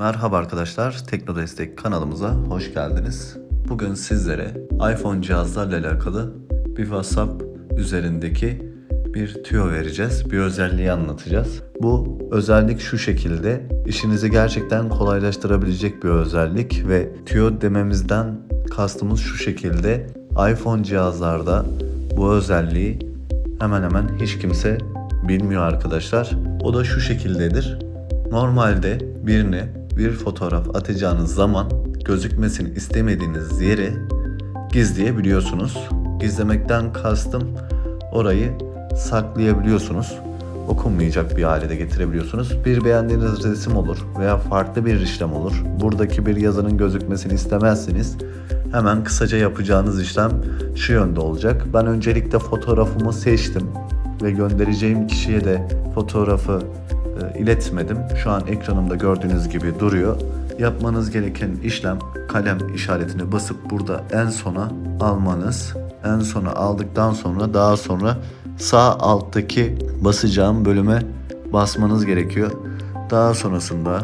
Merhaba arkadaşlar, Tekno Destek kanalımıza hoş geldiniz. Bugün sizlere iPhone cihazlarla alakalı bir WhatsApp üzerindeki bir tüyo vereceğiz. Bir özelliği anlatacağız. Bu özellik şu şekilde işinizi gerçekten kolaylaştırabilecek bir özellik ve tüyo dememizden kastımız şu şekilde iPhone cihazlarda bu özelliği hemen hemen hiç kimse bilmiyor arkadaşlar. O da şu şekildedir. Normalde birine bir fotoğraf atacağınız zaman gözükmesini istemediğiniz yeri gizleyebiliyorsunuz. Gizlemekten kastım orayı saklayabiliyorsunuz. Okunmayacak bir hale getirebiliyorsunuz. Bir beğendiğiniz resim olur veya farklı bir işlem olur. Buradaki bir yazının gözükmesini istemezsiniz. Hemen kısaca yapacağınız işlem şu yönde olacak. Ben öncelikle fotoğrafımı seçtim ve göndereceğim kişiye de fotoğrafı iletmedim. Şu an ekranımda gördüğünüz gibi duruyor. Yapmanız gereken işlem kalem işaretine basıp burada en sona almanız. En sona aldıktan sonra daha sonra sağ alttaki basacağım bölüme basmanız gerekiyor. Daha sonrasında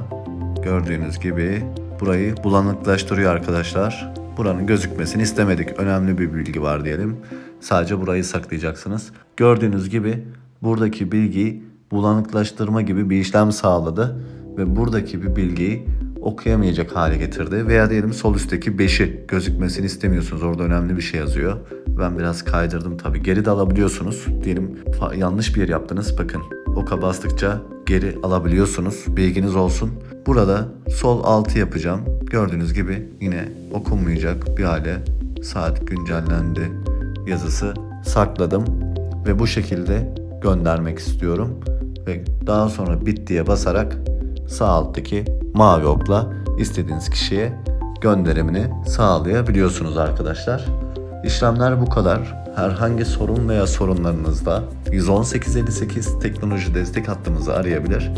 gördüğünüz gibi burayı bulanıklaştırıyor arkadaşlar. Buranın gözükmesini istemedik. Önemli bir bilgi var diyelim. Sadece burayı saklayacaksınız. Gördüğünüz gibi buradaki bilgiyi bulanıklaştırma gibi bir işlem sağladı ve buradaki bir bilgiyi okuyamayacak hale getirdi. Veya diyelim sol üstteki 5'i gözükmesini istemiyorsunuz. Orada önemli bir şey yazıyor. Ben biraz kaydırdım tabii. Geri de alabiliyorsunuz. Diyelim yanlış bir yer yaptınız. Bakın oka bastıkça geri alabiliyorsunuz. Bilginiz olsun. Burada sol altı yapacağım. Gördüğünüz gibi yine okunmayacak bir hale saat güncellendi yazısı sakladım ve bu şekilde göndermek istiyorum ve daha sonra bit diye basarak sağ alttaki mavi okla istediğiniz kişiye gönderimini sağlayabiliyorsunuz arkadaşlar. İşlemler bu kadar. Herhangi sorun veya sorunlarınızda 11858 teknoloji destek hattımızı arayabilir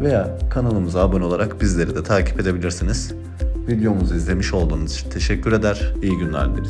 veya kanalımıza abone olarak bizleri de takip edebilirsiniz. Videomuzu izlemiş olduğunuz için teşekkür eder. İyi günler dileriz.